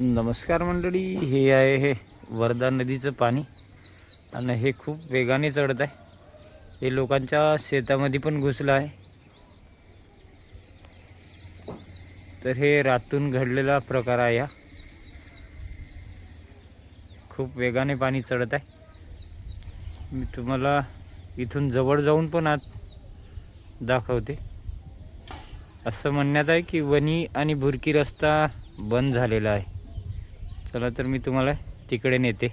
नमस्कार मंडळी हे आहे हे वर्धा नदीचं पाणी. आणि हे खूप वेगाने चढत आहे. हे लोकांच्या शेतामध्ये पण घुसलं आहे. तर हे रातून घडलेला प्रकार आहे हा. खूप वेगाने पाणी चढत आहे. मी तुम्हाला इथून जवळ जाऊन पण आत दाखवते. असं म्हणण्यात आहे की वणी आणि भुरकी रस्ता बंद झालेला आहे. चला तर मी तुम्हाला तिकडे नेते.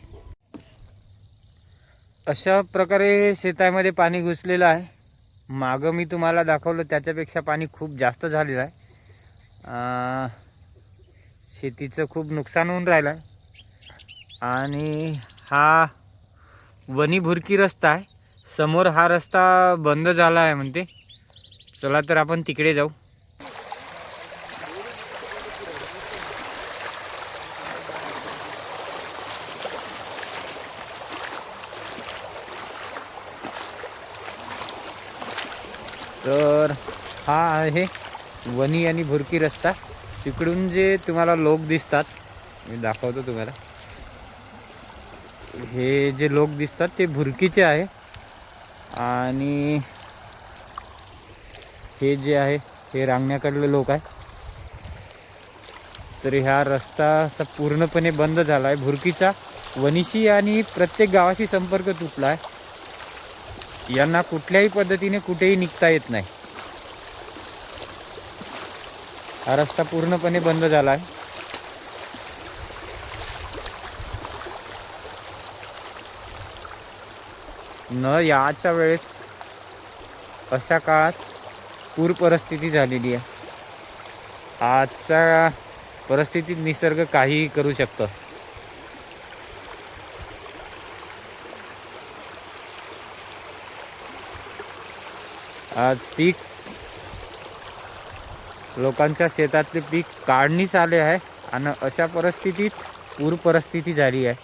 अशा प्रकारे शेतामध्ये पाणी घुसलेलं आहे. मागं मी तुम्हाला दाखवलं त्याच्यापेक्षा पाणी खूप जास्त झालेलं आहे. शेतीचं खूप नुकसान होऊन राहिलं आहे आणि हा वनी भुरकी रस्ता आहे. समोर हा रस्ता बंद झाला आहे म्हणते. चला तर आपण तिकडे जाऊ. तर हा आहे वनी आणि भुरकी रस्ता. तिकडून जे तुम्हाला लोक दिसतात मी दाखवतो तुम्हाला. हे जे लोक दिसतात ते भुरकीचे आहे. आणि हे जे आहे हे रांगण्याकडले लोक आहे. तर ह्या रस्ता असा पूर्णपणे बंद झाला आहे भुरकीचा वनिशी आणि प्रत्येक गावाशी संपर्क तुटला आहे यांना कुठल्याही पद्धतीने कुठेही निघता येत नाही. हा रस्ता पूर्णपणे बंद झाला आहे. न याच्या वेळेस अशा काळात पूर परिस्थिती झालेली आहे. आजच्या परिस्थितीत निसर्ग काहीही करू शकतं. आज पीक लोकांच्या शेतातले पीक काढणीस आले आहे आणि अशा परिस्थितीत पूर परिस्थिती झाली आहे.